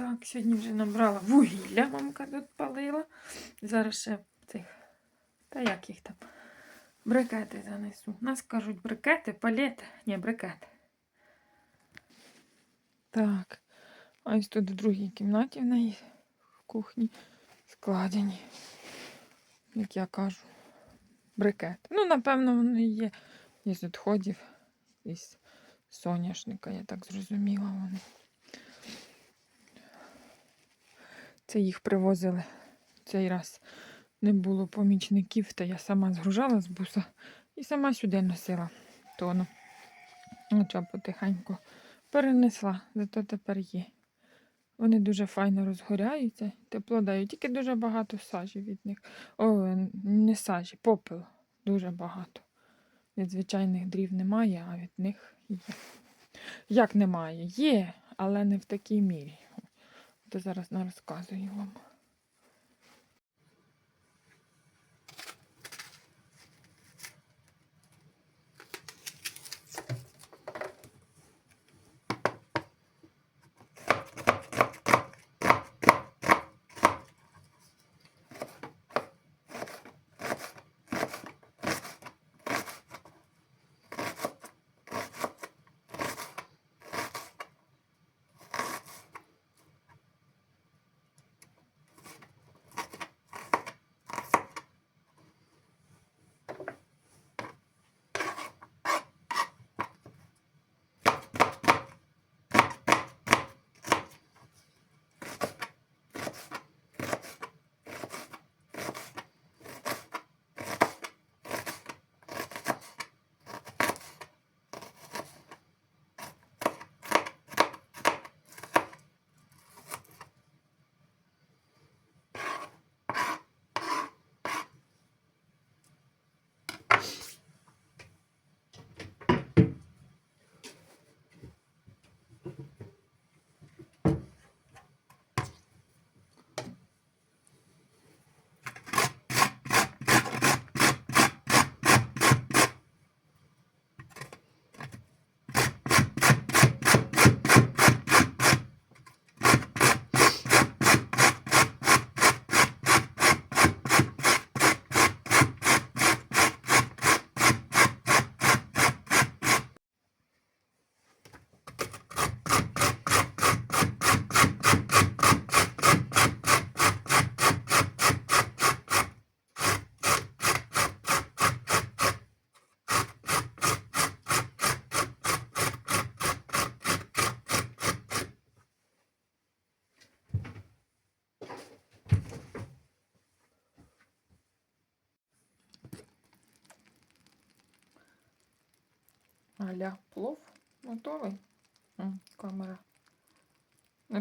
Так, сьогодні вже набрала вугілля, мамка тут палила. Зараз ще цих. Та як їх там? Брикети занесу. Нас кажуть брикети, палети. Ні, брикети. Так. А ось тут в другій кімнаті в неї в кухні складені. Як я кажу, брикети. Ну, напевно, вони є із відходів із соняшника, я так зрозуміла вони. Це їх привозили цей раз. Не було помічників, то я сама згружала з буса і сама сюди носила тону. Хоча потихеньку перенесла, зато тепер є. Вони дуже файно розгоряються, тепло дають, тільки дуже багато сажі від них. О, не сажі, попелу. Дуже багато. Від звичайних дрів немає, а від них є. Як немає? Є, але не в такій мірі. То зараз розказую вам.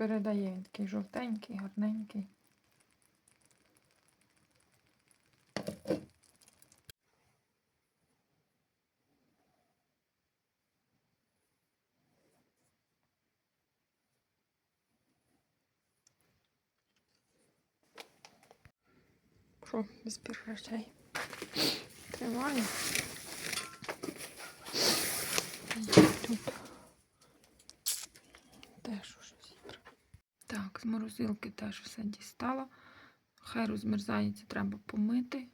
Передає він такий жовтенький, гарненький. Що, збір речей? Триває. Тут теж уже зібрано. Так, з морозилки теж все дістала. Хай розмерзається, треба помити,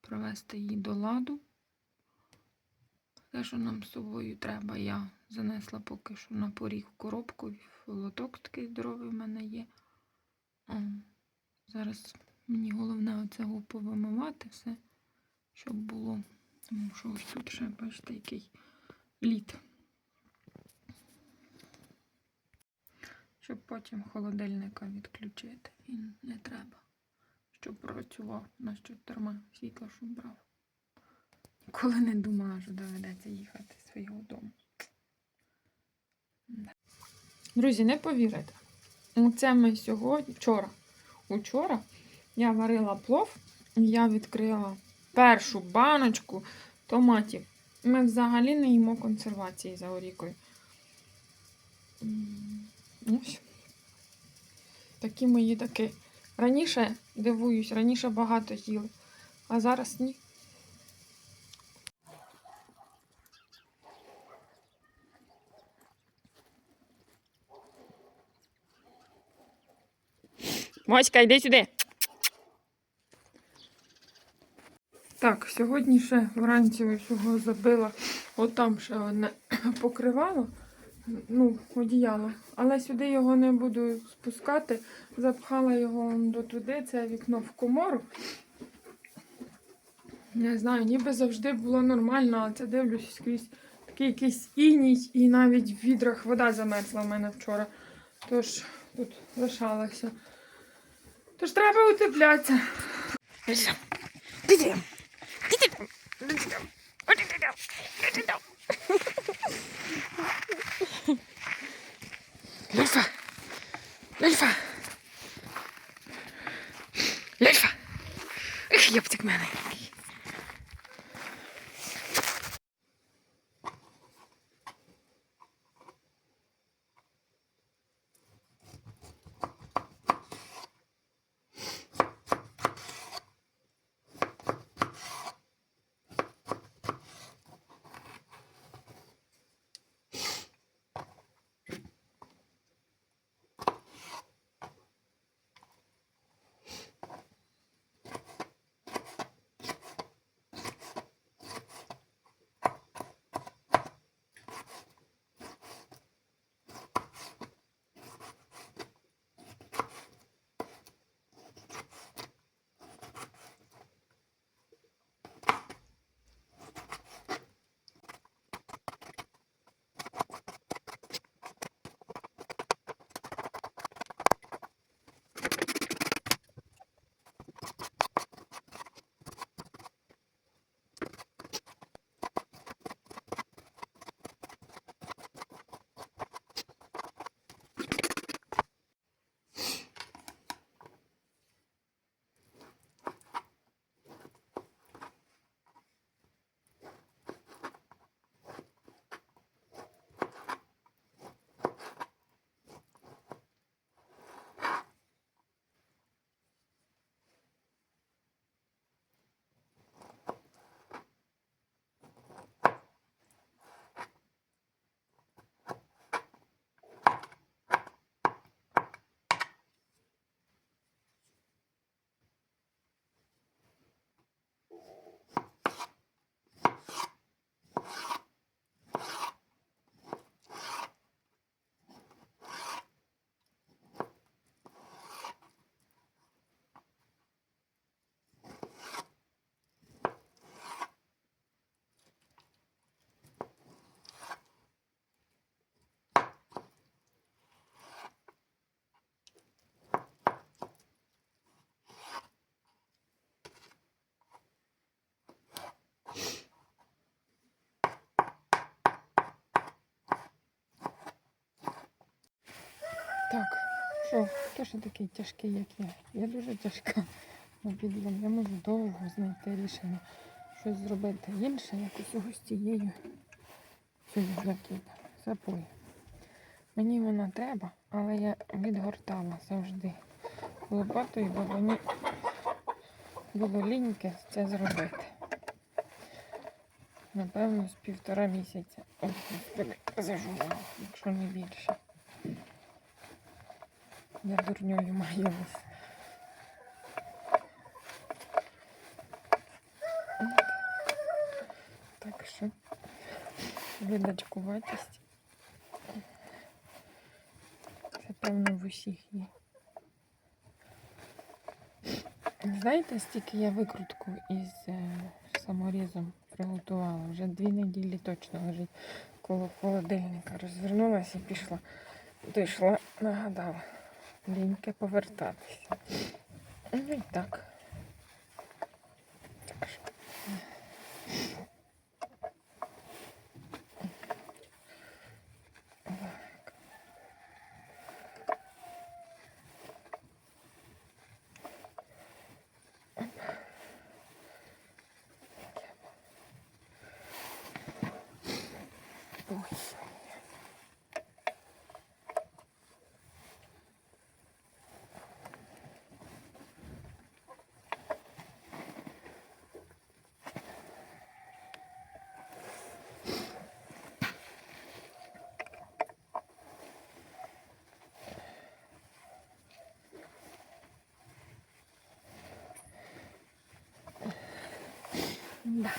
провести її до ладу. Те, що нам з собою треба, я занесла поки що на поріг коробку. Лоток такий здоровий в мене є. О, зараз мені головне оцього повимивати все, щоб було. Тому що ось тут ще, бачите, який лід. Щоб потім холодильника відключити. Він не треба. Щоб працював на що терма світло, щоб брав. Ніколи не думала, що доведеться їхати з свого дому. Друзі, не повірите. Це ми сьогодні, вчора. Учора я варила плов, я відкрила першу баночку томатів. Ми взагалі не їмо консервації за орікою. Ось. Такі мої таки. Раніше дивуюсь, раніше багато їли, а зараз ні. Моська, йди сюди. Так, сьогодні ще вранці ось його забила. Отам ще одне покривало, ну, одіяло. Але сюди його не буду спускати. Запхала його до туди, це вікно в комору. Не знаю, ніби завжди було нормально, але це дивлюсь скрізь такий якийсь іній, і навіть в відрах вода замерзла в мене вчора. Тож тут лишалася. Тож треба утеплятися. Підемо. Лельфа! Так, що, хто ж такий тяжкий, як я? Я дуже тяжка на підйом. Я можу довго знайти рішення щось зробити інше, як усього з цією запою. Мені вона треба, але я відгортала завжди лопатою, бо мені було ліньки це зробити. Напевно, з півтора місяця. Ой, господи, зажувала, якщо не більше. Я дурньою маялась. Так що видачкуватість. Це певно в усіх є. Знаєте, стільки я викрутку із е, саморізом приготувала. Вже дві неділі точно лежить коло холодильника. Розвернулася і пішла. Дійшла, нагадала. Ліньки повертатися. Ну і. Так Да.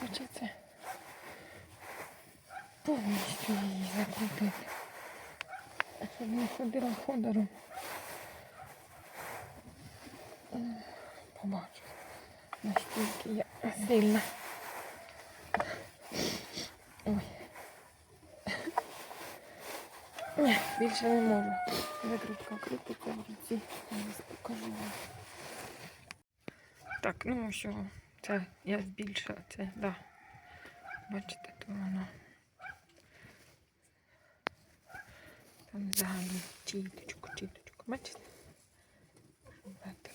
Хочеться повністю її закрутити. Щоб не ходила ходором. Побачу, наскільки я сильна. Ой. Ні, більше не можу. Викрутка крутиться в руці. Зараз покажу вам. Так, ну що, це я збільшила це, да. Бачите, то воно. Там взагалі чіточку, чіточку. Бачите?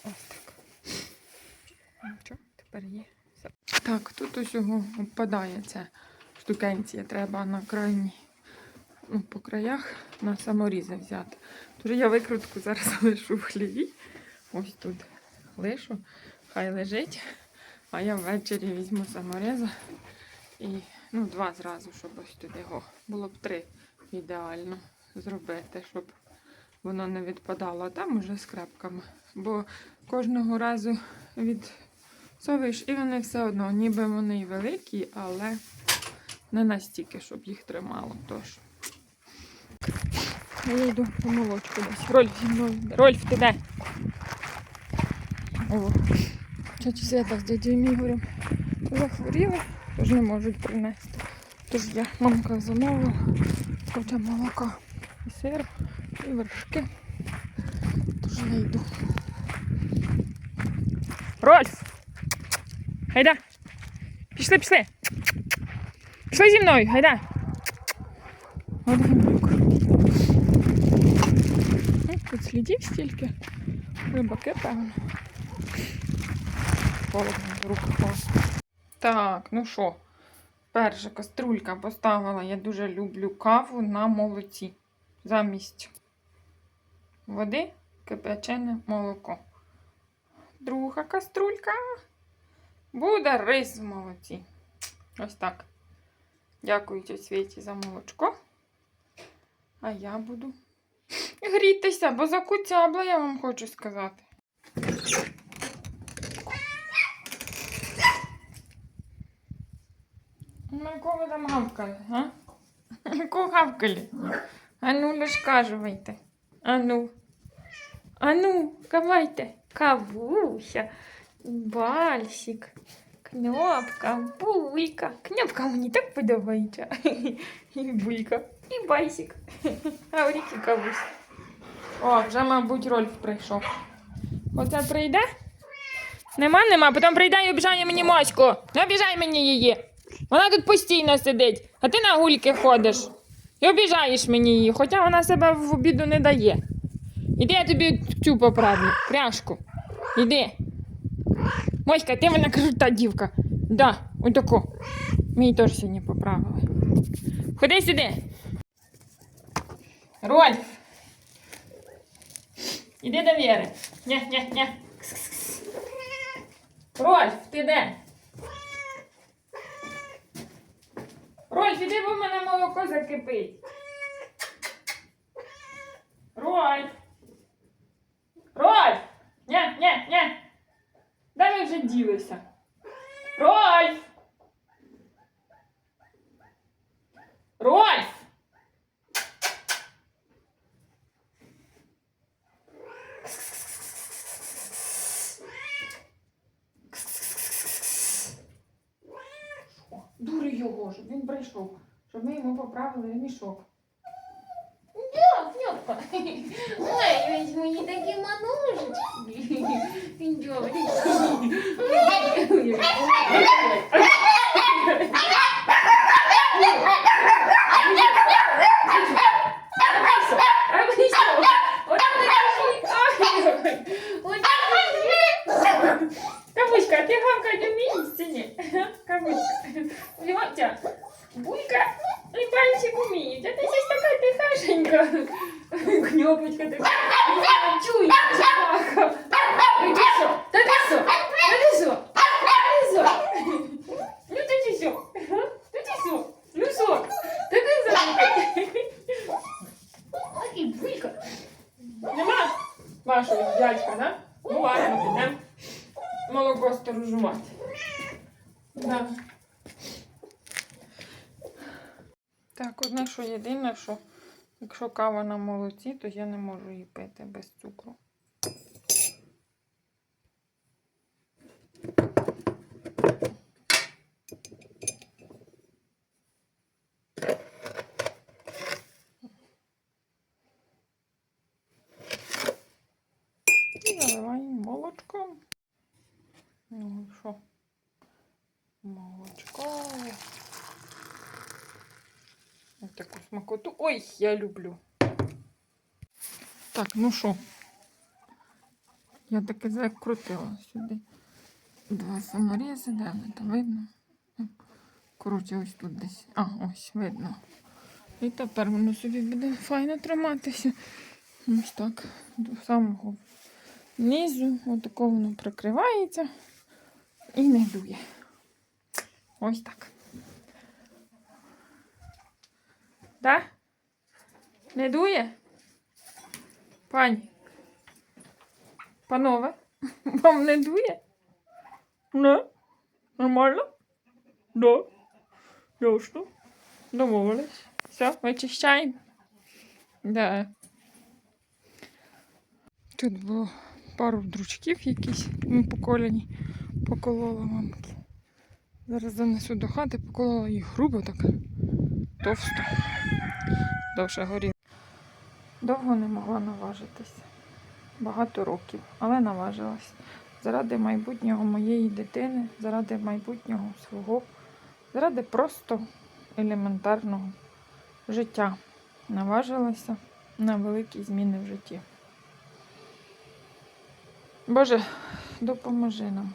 Ось так. Ну що, тепер є. Все. Так, тут усього впадає ця штукенція. Треба на крайній, ну, по краях на саморізи взяти. Тож я викрутку зараз лишу в хліві. Ось тут лишу, хай лежить. А я ввечері візьму саморіза і ну, два зразу, щоб ось туди його. Було б три ідеально зробити, щоб воно не відпадало. Там уже з крапками. Бо кожного разу відсовуєш, і вони все одно, ніби вони й великі, але не настільки, щоб їх тримало. Тож. Я йду по молочку десь. Рольф зі мною. Рольф, ти де? О, тетя Свята з дядю Ігорем захворіли, тож не можуть принести. Тож я мамка замовила, хоча молока і сир, і вершки. Тож я йду. Рольф! Гайда! Пішли, пішли! Пішли зі мною, гайда! От гімнюк. Тут слідів стільки. Рибаки, певно. Холодно, в руках холодно. Так, ну що, перша каструлька поставила. Я дуже люблю каву на молоці. Замість води кипячене молоко. Друга каструлька буде рис в молоці. Ось так. Дякую тьоті Світі за молочко. А я буду грітися, бо закуцябла, я вам хочу сказати. Ну, кого там гавкали, а? Кого гавкали? А ну, лишкажувайте. А ну. А ну, давайте. Кавуся, бальсик, кнопка, булька. Кнопка мені так подобається. І булька, і бальсик. А ріки кавусь. О, вже, мабуть, Рольф прийшов. Оце прийде? Нема, нема. Потім прийде і обіжає мені моську. Не обіжай мені її. Вона тут постійно сидить, а ти на гульки ходиш. І обіжаєш мені її, хоча вона себе в обіду не дає. Іди я тобі цю поправлю, пряжку. Іди. Моська, ти вона крута дівка. Да, отако. Мені теж сьогодні поправили. Ходи сюди. Рольф. Іди до Віри. Ня, ня, ня. Кс-кс-кс. Рольф, ти де? Рольф, іди, бо в мене молоко закипить. Рольф. Рольф! Ня, ня, ня. Ви вже ділися? Рольф! Рольф! Його, щоб він прийшов, щоб ми йому поправили Кнопка. Ой, ведь не такі манужечки. Добрі. А ви що? От не кажи. Ой. Кавуська, ти гавкать вмієш чи ні? Кавуська. Льотя, булька і пальчик вміють, а ти щось така тихашенька. Кнопочка така. Чуй, чувака. Ти що? Та ти що? Та ти що? Та ти що? Ну та ти що? Та ти що? Ну що? Та ти зараз. Ой, булька. Нема? вашого дядька, да? Ну ладно, підемо молоко сторожувати. Да. Так, одне, що що якщо кава на молоці, то я не можу її пити без цукру. І заливаємо молочком. Ну і що? Молочко. Ось смакоту. Ой, я люблю. Так, ну що? Я таки закрутила сюди. Два саморізи, де вони там видно? Коротше, ось тут десь. А, ось видно. І тепер воно собі буде файно триматися. Ось так. До самого низу. Отако воно прикривається і не дує. Ось так. Да? Не дує? Пані? Панове? Вам не дує? Не? Нормально? Да. Ясно. Домовились. Все, вичищаємо. Да. Тут було пару дручків якісь ну, поколені. Поколола мамки. Зараз занесу до хати, поколола їх грубо так. Товсто. Довше горіла. Довго не могла наважитися. Багато років, але наважилась. Заради майбутнього моєї дитини, заради майбутнього свого, заради просто елементарного життя. Наважилася на великі зміни в житті. Боже, допоможи нам.